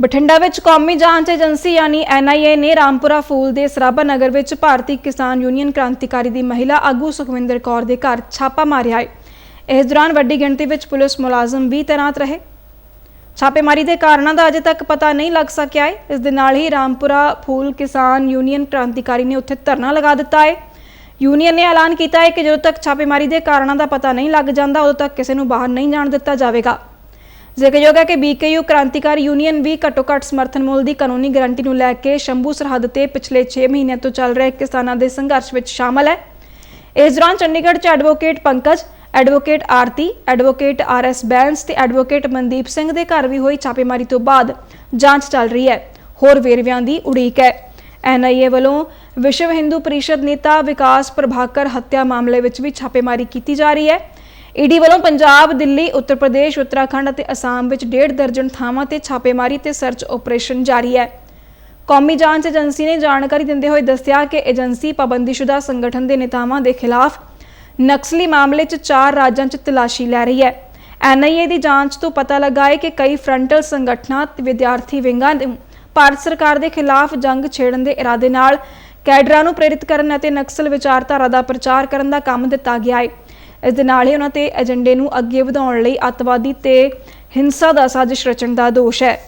ਬਠਿੰਡਾ ਵਿੱਚ ਕੌਮੀ ਜਾਂਚ ਏਜੰਸੀ ਯਾਨੀ ਐਨਆਈਏ ਨੇ ਰਾਮਪੁਰਾ ਫੂਲ ਦੇ ਸਰਾਭਾ ਨਗਰ ਵਿੱਚ ਭਾਰਤੀ ਕਿਸਾਨ ਯੂਨੀਅਨ ਕ੍ਰਾਂਤੀਕਾਰੀ ਦੀ ਮਹਿਲਾ ਆਗੂ ਸੁਖਵਿੰਦਰ ਕੌਰ ਦੇ ਘਰ ਛਾਪਾ ਮਾਰਿਆ ਹੈ। ਇਸ ਦੌਰਾਨ ਵੱਡੀ ਗਿਣਤੀ ਵਿੱਚ ਪੁਲਿਸ ਮੁਲਾਜ਼ਮ ਵੀ ਤੈਨਾਤ ਰਹੇ। ਛਾਪੇਮਾਰੀ ਦੇ ਕਾਰਨਾਂ ਦਾ ਅਜੇ ਤੱਕ ਪਤਾ ਨਹੀਂ ਲੱਗ ਸਕਿਆ ਹੈ। ਇਸ ਦੇ ਨਾਲ ਹੀ ਰਾਮਪੁਰਾ ਫੂਲ ਕਿਸਾਨ ਯੂਨੀਅਨ ਕ੍ਰਾਂਤੀਕਾਰੀ ਨੇ ਉੱਥੇ ਧਰਨਾ ਲਗਾ ਦਿੱਤਾ ਹੈ। ਯੂਨੀਅਨ ਨੇ ਐਲਾਨ ਕੀਤਾ ਹੈ ਕਿ ਜਦੋਂ ਤੱਕ ਛਾਪੇਮਾਰੀ ਦੇ ਕਾਰਨਾਂ ਦਾ ਪਤਾ ਨਹੀਂ ਲੱਗ ਜਾਂਦਾ, ਉਦੋਂ ਤੱਕ ਕਿਸੇ ਨੂੰ ਬਾਹਰ ਨਹੀਂ ਜਾਣ ਦਿੱਤਾ ਜਾਵੇਗਾ। ਜ਼ਿਕਰਯੋਗ ਹੈ ਕਿ ਬੀਕੇਯੂ ਕ੍ਰਾਂਤੀਕਾਰੀ ਯੂਨੀਅਨ ਵੀ ਘੱਟੋ ਘੱਟ ਸਮਰਥਨ ਮੁੱਲ ਦੀ ਕਾਨੂੰਨੀ ਗਾਰੰਟੀ ਨੂੰ ਲੈ ਕੇ ਸ਼ੰਭੂ ਸਰਹੱਦ ਤੇ ਪਿਛਲੇ 6 ਮਹੀਨਿਆਂ ਤੋਂ ਚੱਲ ਰਹੇ ਕਿਸਾਨਾਂ ਦੇ ਸੰਘਰਸ਼ ਵਿੱਚ ਸ਼ਾਮਲ ਹੈ। ਇਸ ਦੌਰਾਨ ਚੰਡੀਗੜ੍ਹ 'ਚ advocate Pankaj, advocate Aarti, advocate R S Bains ਤੇ ਐਡਵੋਕੇਟ ਮਨਦੀਪ ਸਿੰਘ ਦੇ ਘਰ ਵੀ ਹੋਈ ਛਾਪੇਮਾਰੀ ਤੋਂ ਬਾਅਦ ਜਾਂਚ ਚੱਲ ਰਹੀ ਹੈ। ਹੋਰ ਵੇਰਵਿਆਂ ਦੀ ਉਡੀਕ ਹੈ। ਐਨਆਈਏ ਵੱਲੋਂ ਵਿਸ਼ਵ ਹਿੰਦੂ ਪਰਿਸ਼ਦ ਨੇਤਾ ਵਿਕਾਸ ਪ੍ਰਭਾਕਰ ਹੱਤਿਆ ਮਾਮਲੇ ਵਿੱਚ ਵੀ ਛਾਪੇਮਾਰੀ ਕੀਤੀ ਜਾ ਰਹੀ ਹੈ। ਈਡੀ ਵੱਲੋਂ ਪੰਜਾਬ, ਦਿੱਲੀ, ਉੱਤਰ ਪ੍ਰਦੇਸ਼, ਉੱਤਰਾਖੰਡ ਅਤੇ ਅਸਾਮ ਵਿੱਚ ਡੇਢ ਦਰਜਨ ਥਾਵਾਂ ਤੇ ਛਾਪੇਮਾਰੀ ਤੇ ਸਰਚ ਆਪਰੇਸ਼ਨ ਜਾਰੀ ਹੈ। ਕੌਮੀ ਜਾਂਚ ਏਜੰਸੀ ਨੇ ਜਾਣਕਾਰੀ ਦਿੰਦੇ ਹੋਏ ਦੱਸਿਆ ਕਿ ਏਜੰਸੀ ਪਾਬੰਦੀਸ਼ੁਦਾ ਸੰਗਠਨ ਦੇ ਨੇਤਾਵਾਂ ਦੇ ਖਿਲਾਫ ਨਕਸਲੀ ਮਾਮਲੇ 'ਚ ਚਾਰ ਰਾਜਾਂ 'ਚ ਤਲਾਸ਼ੀ ਲੈ ਰਹੀ ਹੈ। ਐਨਆਈਏ ਦੀ ਜਾਂਚ ਤੋਂ ਪਤਾ ਲੱਗਾ ਹੈ ਕਿ ਕਈ ਫਰੰਟਲ ਸੰਗਠਨਾਂ ਤੇ ਵਿਦਿਆਰਥੀ ਵਿੰਗਾਂ ਨੂੰ ਭਾਰਤ ਸਰਕਾਰ ਦੇ ਖਿਲਾਫ ਜੰਗ ਛੇੜਨ ਦੇ ਇਰਾਦੇ ਨਾਲ ਕੈਡਰਾਂ ਨੂੰ ਪ੍ਰੇਰਿਤ ਕਰਨ ਅਤੇ ਨਕਸਲ ਵਿਚਾਰਧਾਰਾ ਦਾ ਪ੍ਰਚਾਰ ਕਰਨ ਦਾ ਕੰਮ ਦਿੱਤਾ ਗਿਆ ਹੈ। ਇਸ ਦੇ ਨਾਲ ਹੀ ਉਹਨਾਂ ਤੇ ਏਜੰਡੇ ਨੂੰ ਅੱਗੇ ਵਧਾਉਣ ਲਈ ਅੱਤਵਾਦੀ ਤੇ ਹਿੰਸਾ ਦਾ ਸਾਜ਼ਿਸ਼ ਰਚਣ ਦਾ ਦੋਸ਼ ਹੈ।